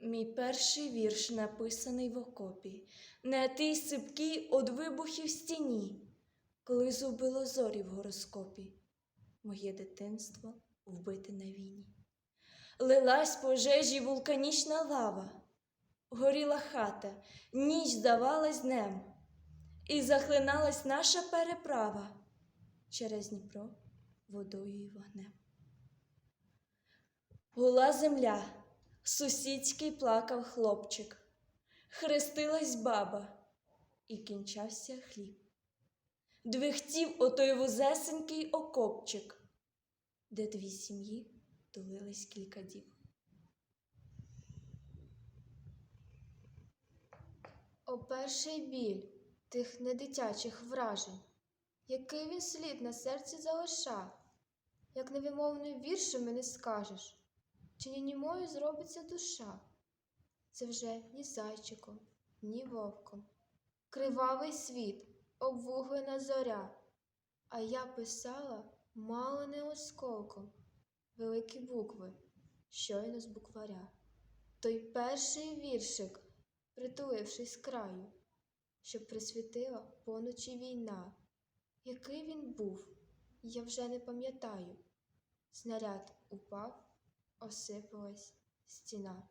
Мій перший вірш написаний в окопі, не тій сипкій од вибухів стіні, коли зубило зорі в гороскопі, моє дитинство вбите на війні. Лилась пожежі вулканічна лава, горіла хата, ніч здавалась днем, і захлиналась наша переправа через Дніпро водою і вогнем. Гула земля, сусідський плакав хлопчик, хрестилась баба, і кінчався хліб. Двихтів отой вузесенький окопчик, де дві сім'ї тулились кілька діб. О перший біль тих недитячих вражень, який він слід на серці залиша, як невимовним віршами не скажеш, чи ні німою зробиться душа. Це вже ні зайчиком, ні вовком. Кривавий світ, обвуглена зоря, а я писала мало не осколком, великі букви, щойно з букваря. Той перший віршик, притулившись краю, щоб присвітила поночі війна. Який він був, я вже не пам'ятаю. Снаряд упав, осипалась стіна.